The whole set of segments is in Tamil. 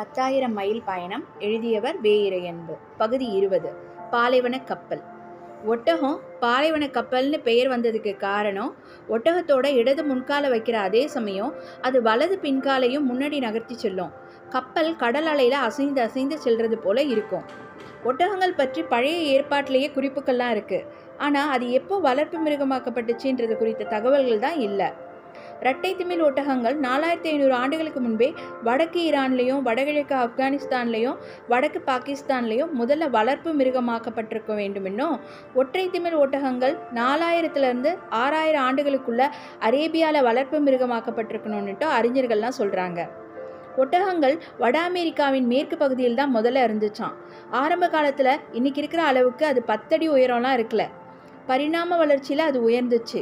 பத்தாயிரம் மைல் பயணம் எழுதியவர் வே பகுதி இருபது. பாலைவன கப்பல். ஒட்டகம் பாலைவன கப்பல்னு பெயர் வந்ததுக்கு காரணம் ஒட்டகத்தோட இடது முன்கால வைக்கிற அதே சமயம் அது வலது பின்காலையும் முன்னாடி நகர்த்தி செல்லும். கப்பல் கடல் அலையில் அசைந்து அசைந்து செல்றது போல இருக்கும். ஒட்டகங்கள் பற்றி பழைய ஏற்பாட்டிலேயே குறிப்புகள்லாம் இருக்குது ஆனால் அது எப்போ வளர்ப்பு மிருகமாக்கப்பட்டுச்சுன்றது குறித்த தகவல்கள் தான் இல்லை. இரட்டை திமில் ஒட்டகங்கள் நாலாயிரத்தி ஐநூறு ஆண்டுகளுக்கு முன்பே வடக்கு ஈரான்லேயும் வடகிழக்கு ஆப்கானிஸ்தான்லேயும் வடக்கு பாகிஸ்தான்லேயும் முதல்ல வளர்ப்பு மிருகமாக்கப்பட்டிருக்க வேண்டுமென்னும் ஒற்றை திமில் ஒட்டகங்கள் நாலாயிரத்துலேருந்து ஆறாயிரம் ஆண்டுகளுக்குள்ள அரேபியாவில் வளர்ப்பு மிருகமாக்கப்பட்டிருக்கணும்னுட்டு அறிஞர்கள்லாம் சொல்கிறாங்க ஒட்டகங்கள் வட அமெரிக்காவின் மேற்கு பகுதியில் தான் முதல்ல இருந்துச்சான் ஆரம்ப காலத்தில் இன்னைக்கு இருக்கிற அளவுக்கு அது பத்தடி உயரம்லாம் இருக்கல. பரிணாம வளர்ச்சியில் அது உயர்ந்துச்சு.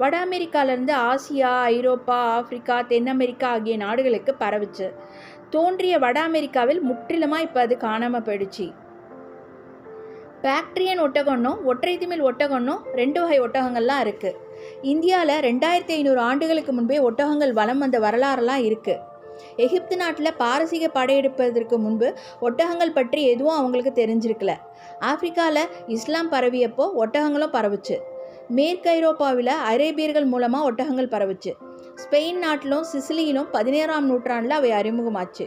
வட அமெரிக்காவிலேருந்து ஆசியா ஐரோப்பா ஆப்பிரிக்கா தென் அமெரிக்கா ஆகிய நாடுகளுக்கு பரவுச்சு. தோன்றிய வட அமெரிக்காவில் முற்றிலுமாக இப்போ அது காணாமல் போயிடுச்சு. பாக்ட்ரியன் ஒட்டகம்னும் ஒற்றை திமில் ஒட்டகம்னும் ரெண்டு வகை ஒட்டகங்கள்லாம் இருக்குது இந்தியாவில் ரெண்டாயிரத்தி ஐநூறு ஆண்டுகளுக்கு முன்பே ஒட்டகங்கள் வளம் வந்த வரலாறுலாம் இருக்குது எகிப்து நாட்டில் பாரசீக படையெடுப்பதற்கு முன்பு ஒட்டகங்கள் பற்றி எதுவும் அவங்களுக்கு தெரிஞ்சிருக்கல. ஆப்பிரிக்காவில் இஸ்லாம் பரவியப்போ ஒட்டகங்களும் பரவுச்சு. மேற்கு ஐரோப்பாவில் அரேபியர்கள் மூலமாக ஒட்டகங்கள் பரவுச்சு. ஸ்பெயின் நாட்டிலும் சிசிலியிலும் பதினேழாம் நூற்றாண்டில் அவை அறிமுகமாச்சு.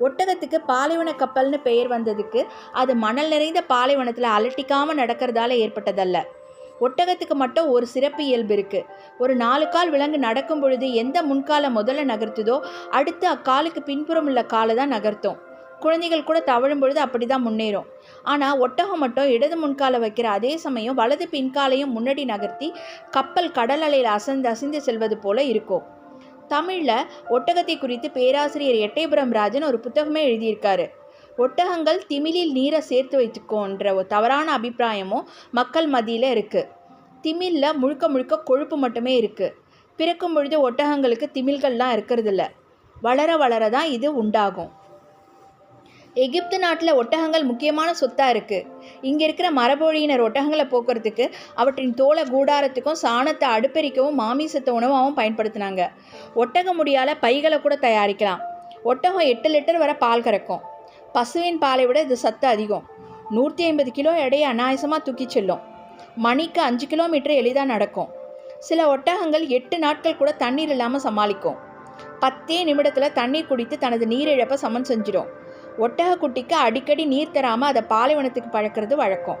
ஒட்டகத்துக்கு பாலைவன கப்பல்னு பெயர் வந்ததுக்கு அது மணல் நிறைந்த பாலைவனத்தில் அலட்டிக்காமல் நடக்கிறதால ஏற்பட்டதல்ல. ஒட்டகத்துக்கு மட்டும் ஒரு சிறப்பு இயல்பு இருக்குது ஒரு நாலு கால் விலங்கு நடக்கும் பொழுது எந்த முன்காலை முதல்ல நகர்த்துதோ அடுத்து அக்காலுக்கு பின்புறம் உள்ள காலை தான் நகர்த்தும். குழந்தைகள் கூட தவழும் பொழுது அப்படி தான் முன்னேறும். ஆனால் ஒட்டகம் மட்டும் இடது முன்காலை வைக்கிற அதே சமயம் வலது பின்காலையும் முன்னாடி நகர்த்தி கப்பல் கடல் அலையில் அசந்து அசைந்து செல்வது போல இருக்கும். தமிழில் ஒட்டகத்தை குறித்து பேராசிரியர் எட்டயபுரம் ராஜன் ஒரு புத்தகமே எழுதியிருக்காரு. ஒட்டகங்கள் திமிலில் நீரை சேர்த்து வைத்துக்கோன்ற ஒரு தவறான அபிப்பிராயமும் மக்கள் மத்தியில் இருக்குது திமிலில் முழுக்க முழுக்க கொழுப்பு மட்டுமே இருக்குது பிறக்கும் பொழுது ஒட்டகங்களுக்கு திமில்கள்லாம் இருக்கிறதில்ல. வளர வளர தான் இது உண்டாகும். எகிப்து நாட்டில் ஒட்டகங்கள் முக்கியமான சொத்தாக இருக்குது இங்கே இருக்கிற மரபொழியினர் ஒட்டகங்களை போக்குறதுக்கு அவற்றின் தோலை கூடாரத்துக்கும் சாணத்தை அடுப்பெரிக்கவும் மாமிசத்தை உணவாகவும் பயன்படுத்தினாங்க. ஒட்டக முடியால் பைகளை கூட தயாரிக்கலாம். ஒட்டகம் எட்டு லிட்டர் வரை பால் கறக்கும். பசுவின் பாலை விட இது சத்து அதிகம். நூற்றி ஐம்பது கிலோ எடையை அநாயசமாக தூக்கி செல்லும். மணிக்கு அஞ்சு கிலோமீட்டர் எளிதாக நடக்கும். சில ஒட்டகங்கள் எட்டு நாட்கள் கூட தண்ணீர் இல்லாமல் சமாளிக்கும். பத்தே நிமிடத்தில் தண்ணீர் குடித்து தனது நீரிழப்பை சமன் செஞ்சிடும். ஒட்டக குட்டிக்கு அடிக்கடி நீர் தராமல் அதை பாலைவனத்துக்கு பழக்கிறது வழக்கம்.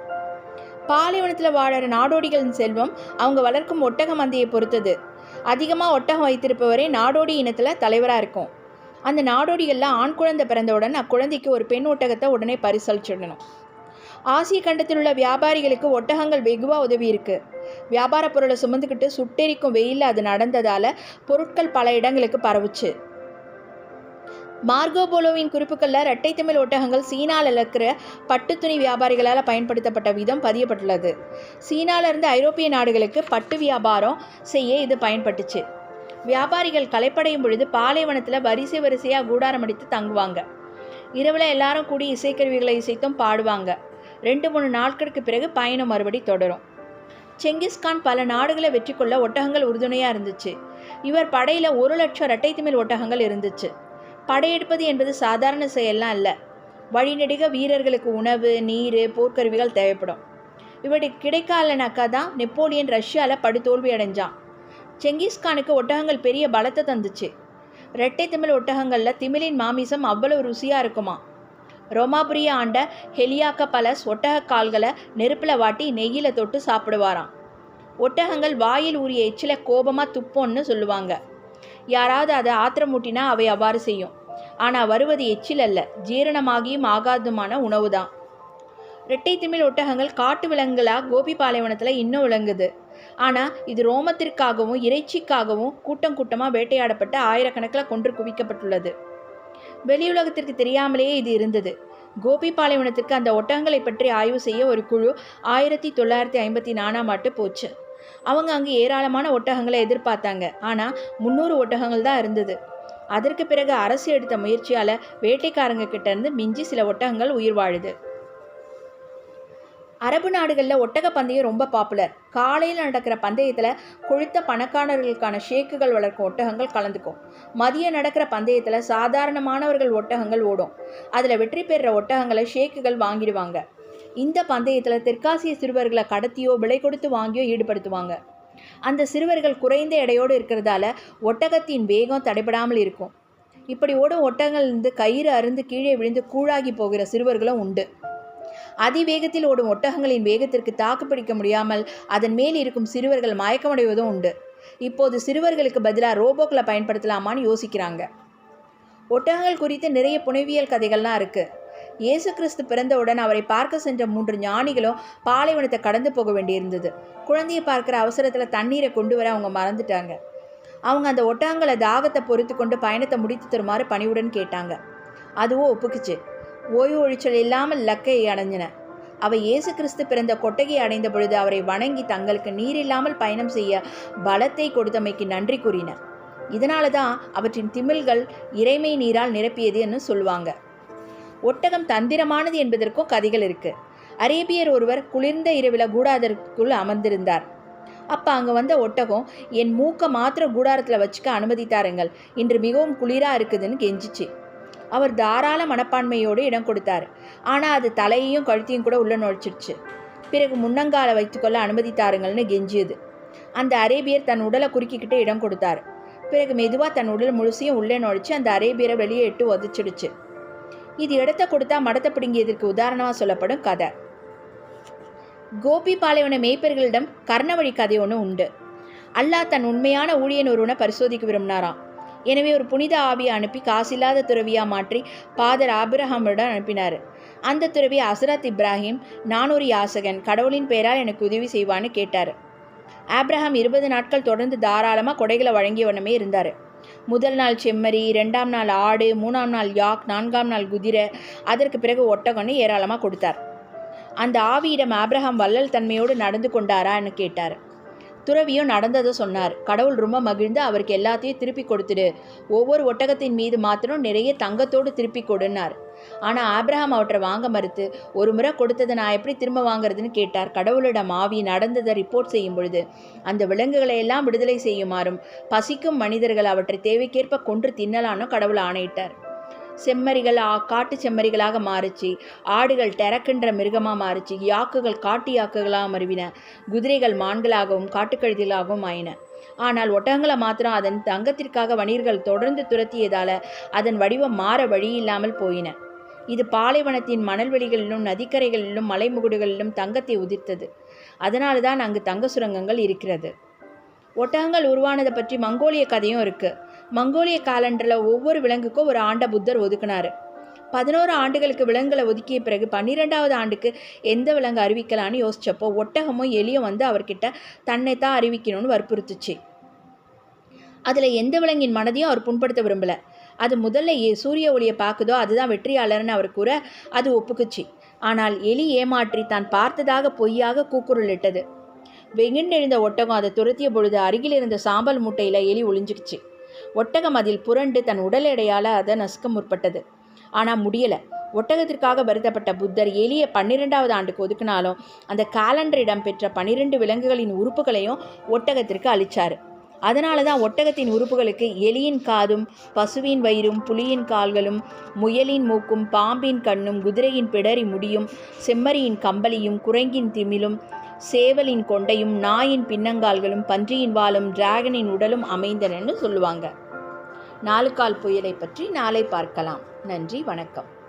பாலைவனத்தில் வாழற நாடோடிகளின் செல்வம் அவங்க வளர்க்கும் ஒட்டக மந்தையை பொறுத்தது. அதிகமாக ஒட்டகம் வைத்திருப்பவரே நாடோடி இனத்தில் தலைவராக இருக்கும். அந்த நாடோடிகளில் ஆண் குழந்தை பிறந்தவுடன் அக்குழந்தைக்கு ஒரு பெண் ஒட்டகத்தை உடனே பரிசளிச்சிடணும். ஆசிய கண்டத்தில் உள்ள வியாபாரிகளுக்கு ஒட்டகங்கள் வெகுவாக உதவி இருக்கு. வியாபார பொருளை சுமந்துக்கிட்டு சுட்டெரிக்கும் வெயிலில் அது நடந்ததால் பொருட்கள் பல இடங்களுக்கு பரவுச்சு. மார்கோபோலோவின் குறிப்புகளில் இரட்டை தமிழ் ஒட்டகங்கள் சீனாவில் இருக்கிற பட்டு துணி வியாபாரிகளால் பயன்படுத்தப்பட்ட விதம் பதியப்பட்டுள்ளது. சீனாவிலிருந்து ஐரோப்பிய நாடுகளுக்கு பட்டு வியாபாரம் செய்ய இது பயன்பட்டுச்சு. வியாபாரிகள் களைப்படையும் பொழுது பாலைவனத்தில் வரிசை வரிசையாக கூடாரம் அடித்து தங்குவாங்க. இரவில் எல்லாரும் கூடி இசைக்கருவிகளை இசைத்தும் பாடுவாங்க. ரெண்டு மூணு நாட்களுக்கு பிறகு பயணம் மறுபடி தொடரும். செங்கிஸ்கான் பல நாடுகளை வெற்றி கொள்ள ஒட்டகங்கள் உறுதுணையாக இருந்துச்சு. இவர் படையில் ஒரு லட்சம் இரட்டை திமிழ் ஒட்டகங்கள் இருந்துச்சு. படையெடுப்பது என்பது சாதாரண செயல்லாம் இல்லை வழிநெடுக வீரர்களுக்கு உணவு நீர் போர்க்கருவிகள் தேவைப்படும். இவருடைய கிடைக்காலனாக்கா தான் நெப்போலியன் ரஷ்யாவில் படுதோல்வி அடைஞ்சான். செங்கிஸ்கானுக்கு ஒட்டகங்கள் பெரிய பலத்தை தந்துச்சு. ரெட்டை திமிழ் ஒட்டகங்களில் திமிழின் மாமிசம் அவ்வளவு ருசியாக இருக்குமா? ரோமாபுரிய ஆண்ட ஹெலியாக்க பலஸ் ஒட்டக கால்களை நெருப்பில் வாட்டி நெய்யில் தொட்டு சாப்பிடுவாராம். ஒட்டகங்கள் வாயில் உரிய எச்சில கோபமாக துப்போன்னு சொல்லுவாங்க. யாராவது அதை ஆத்திரமூட்டினா அவை அவ்வாறு செய்யும். ஆனால் வருவது எச்சில் அல்ல ஜீரணமாகியும் ஆகாதுமான உணவு தான் இரட்டை திமிழ் ஒட்டகங்கள் காட்டு விலங்குகளாக கோபி பாலைவனத்தில் இன்னும் விளங்குது. ஆனால் இது ரோமத்திற்காகவும் இறைச்சிக்காகவும் கூட்டம் கூட்டமாக வேட்டையாடப்பட்டு ஆயிரக்கணக்கில் கொன்று குவிக்கப்பட்டுள்ளது. வெளியுலகத்திற்கு தெரியாமலேயே இது இருந்தது. கோபி பாலைவனத்திற்கு அந்த ஒட்டகங்களை பற்றி ஆய்வு செய்ய ஒரு குழு ஆயிரத்தி தொள்ளாயிரத்தி ஐம்பத்தி நாலாம் ஆண்டு போச்சு. அவங்க அங்கே ஏராளமான ஒட்டகங்களை எதிர்பார்த்தாங்க. ஆனால் முந்நூறு ஒட்டகங்கள் தான் இருந்தது. அதற்கு பிறகு அரசு எடுத்த முயற்சியால் வேட்டைக்காரங்க கிட்டேருந்து மிஞ்சி சில ஒட்டகங்கள் உயிர் வாழுது. அரபு நாடுகளில் ஒட்டக பந்தயம் ரொம்ப பாப்புலர் காலையில் நடக்கிற பந்தயத்தில் கொழுத்த பணக்காரர்களுக்கான ஷேக்குகள் வளர்க்கும் ஒட்டகங்கள் கலந்துக்கும். மதியம் நடக்கிற பந்தயத்தில் சாதாரணமானவர்கள் ஒட்டகங்கள் ஓடும். அதில் வெற்றி பெறுற ஒட்டகங்களை ஷேக்குகள் வாங்கிடுவாங்க. இந்த பந்தயத்தில் தெற்காசிய சிறுவர்களை கடத்தியோ விலை கொடுத்து வாங்கியோ ஈடுபடுத்துவாங்க. அந்த சிறுவர்கள் குறைந்த எடையோடு இருக்கிறதால ஒட்டகத்தின் வேகம் தடைபடாமல் இருக்கும். இப்படி ஓடும் ஒட்டகங்கள்லேருந்து கயிறு அருந்து கீழே விழுந்து கூழாகி போகிற சிறுவர்களும் உண்டு. அதிவேகத்தில் ஓடும் ஒட்டகங்களின் வேகத்திற்கு தாக்குப்பிடிக்க முடியாமல் அதன் மேல் இருக்கும் சிறுவர்கள் மயக்கமடைவதும் உண்டு. இப்போது சிறுவர்களுக்கு பதிலாக ரோபோக்களை பயன்படுத்தலாமான்னு யோசிக்கிறாங்க. ஒட்டகங்கள் குறித்து நிறைய புனைவியல் கதைகள்லாம் இருக்குது இயேசு கிறிஸ்து பிறந்தவுடன் அவரை பார்க்க சென்ற மூன்று ஞானிகளும் பாலைவனத்தை கடந்து போக வேண்டியிருந்தது. குழந்தையை பார்க்குற அவசரத்தில் தண்ணீரை கொண்டு வர அவங்க மறந்துட்டாங்க. அவங்க அந்த ஒட்டாங்களை தாகத்தை பொறுத்து கொண்டு பயணத்தை முடித்து தருமாறு பணிவுடன் கேட்டாங்க. அதுவும் ஒப்புக்குச்சு. ஓய்வு ஒழிச்சல் இல்லாமல் லக்கையை அடைஞ்சின. அவை இயேசு கிறிஸ்து பிறந்த கொட்டகையை அடைந்த பொழுது அவரை வணங்கி தங்களுக்கு நீர் இல்லாமல் பயணம் செய்ய பலத்தை கொடுத்தமைக்கு நன்றி கூறின. இதனால தான் அவற்றின் திமில்கள் இறைமை நீரால் நிரப்பியது என்று சொல்லுவாங்க. ஒட்டகம் தந்திரமானது என்பதற்கும் கதைகள் இருக்கு. அரேபியர் ஒருவர் குளிர்ந்த இரவில கூடாதற்குள் அமர்ந்திருந்தார். அப்போ அங்கே வந்த ஒட்டகம் என் மூக்கை மாத்திரம் கூடாரத்தில் வச்சுக்க அனுமதித்தாருங்கள். இன்று மிகவும் குளிராக இருக்குதுன்னு கெஞ்சிச்சு. அவர் தாராள மனப்பான்மையோடு இடம் கொடுத்தார். ஆனால் அது தலையையும் கழுத்தையும் கூட உள்ள நுழைச்சிடுச்சு பிறகு முன்னங்காலை வைத்துக்கொள்ள அனுமதித்தாருங்கள்னு கெஞ்சியது. அந்த அரேபியர் தன் உடலை குறுக்கிக்கிட்டு இடம் கொடுத்தார். பிறகு மெதுவாக தன் உடல் முழுசையும் உள்ளே நுழைச்சு அந்த அரேபியரை வெளியே இட்டு உதச்சிடுச்சு. இது இடத்த கொடுத்தா மடத்தை பிடுங்கியதற்கு உதாரணமாக சொல்லப்படும் கதை. கோபி பாலைவன மேய்ப்பர்களிடம் கர்ணவழி கதை ஒன்று உண்டு. அல்லாஹ் தன் உண்மையான ஊழியன் ஒருவனை பரிசோதிக்க விரும்பினாராம். எனவே ஒரு புனித ஆவியை அனுப்பி காசில்லாத துறவியாக மாற்றி பாதர் ஆபிரஹாமுடன் அனுப்பினார். அந்த துறவி அசரத் இப்ராஹிம் நானூறு யாசகன் கடவுளின் பெயரால் எனக்கு உதவி செய்வான்னு கேட்டார். ஆப்ரஹாம் இருபது நாட்கள் தொடர்ந்து தாராளமாக கொடைகளை வழங்கியவனமே இருந்தார். முதல் நாள் செம்மறி ரெண்டாம் நாள் ஆடு மூணாம் நாள் யாக் நான்காம் நாள் குதிரை. அதற்கு பிறகு ஒட்டகம்னு ஏராளமாக கொடுத்தார். அந்த ஆவியிடம் ஆப்ரஹாம் வள்ளல் தன்மையோடு நடந்து கொண்டாரான்னு கேட்டார். துறவியும் நடந்ததை சொன்னார். கடவுள் ரொம்ப மகிழ்ந்து அவருக்கு எல்லாத்தையும் திருப்பி கொடுத்துடு. ஒவ்வொரு ஒட்டகத்தின் மீது மாத்திரம் நிறைய தங்கத்தோடு திருப்பி கொடுன்னார். ஆனால் ஆப்ரஹாம் அவற்றை வாங்க மறுத்து ஒரு முறை கொடுத்ததை நான் எப்படி திரும்ப வாங்குறதுன்னு கேட்டார். கடவுளிடம் ஆவி நடந்ததை ரிப்போர்ட் செய்யும் பொழுது அந்த விலங்குகளை எல்லாம் விடுதலை செய்யுமாறும் பசிக்கும் மனிதர்கள் அவற்றை தேவைக்கேற்ப கொன்று தின்னலான்னு கடவுள் ஆணையிட்டார். செம்மறிகள் ஆ காட்டு செம்மறிகளாக மாறுச்சு. ஆடுகள் டெரக்கின்ற மிருகமாக மாறுச்சு. யாக்குகள் காட்டு யாக்குகளாக மருவின. குதிரைகள் மான்களாகவும் காட்டுக்கழுதிகளாகவும் ஆயின. ஆனால் ஒட்டகங்களை மாத்திரம் அதன் தங்கத்திற்காக வணிகர்கள் தொடர்ந்து துரத்தியதால் அதன் வடிவம் மாற வழி இல்லாமல் போயின. இது பாலைவனத்தின் மணல்வெளிகளிலும் நதிக்கரைகளிலும் மலைமுகுடுகளிலும் தங்கத்தை உதிர்த்தது. அதனால தான் அங்கு தங்க சுரங்கங்கள் இருக்கிறது. ஒட்டகங்கள் உருவானதை பற்றி மங்கோலிய கதையும் இருக்குது மங்கோலிய காலண்டரில் ஒவ்வொரு விலங்குக்கும் ஒரு ஆண்ட புத்தர் ஒதுக்குனார். பதினோரு ஆண்டுகளுக்கு விலங்குகளை ஒதுக்கிய பிறகு பன்னிரெண்டாவது ஆண்டுக்கு எந்த விலங்கு அறிவிக்கலான்னு யோசிச்சப்போ ஒட்டகமும் எலியும் வந்து அவர்கிட்ட தன்னை தான் அறிவிக்கணும்னு வற்புறுத்துச்சு. அதில் எந்த விலங்கின் மனதையும் அவர் புண்படுத்த விரும்பலை. அது முதல்ல ஏ சூரிய ஒளியை பார்க்குதோ அதுதான் வெற்றியாளர்னு அவர் கூற அது ஒப்புக்குச்சு. ஆனால் எலி ஏமாற்றி தான் பார்த்ததாக பொய்யாக கூக்குரலிட்டது வெகுண்டெழுந்த ஒட்டகம் அதை துரத்திய பொழுது அருகில் இருந்த சாம்பல் மூட்டையில் எலி ஒளிஞ்சிக்கிச்சு. ஒட்டகம் அதில் புரண்டு தன் உடல் எடையால் அதை நசுக்க முற்பட்டது. ஆனால் முடியலை. ஒட்டகத்திற்காக வருத்தப்பட்ட புத்தர் எலியை பன்னிரெண்டாவது ஆண்டுக்கு ஒதுக்கினாலும் அந்த காலண்டர் பெற்ற பன்னிரெண்டு விலங்குகளின் உறுப்புகளையும் ஒட்டகத்திற்கு அளித்தார் அதனால தான் ஒட்டகத்தின் உறுப்புகளுக்கு எலியின் காதும் பசுவின் வயிறும் புலியின் கால்களும் முயலின் மூக்கும் பாம்பின் கண்ணும் குதிரையின் பிடரி முடியும் செம்மறியின் கம்பளியும் குரங்கின் திமிலும் சேவலின் கொண்டையும் நாயின் பின்னங்கால்களும் பன்றியின் வாலும் டிராகனின் உடலும் அமைந்தனன்னு சொல்லுவாங்க. நாலுகால் புயலை பற்றி நாளை பார்க்கலாம். நன்றி வணக்கம்.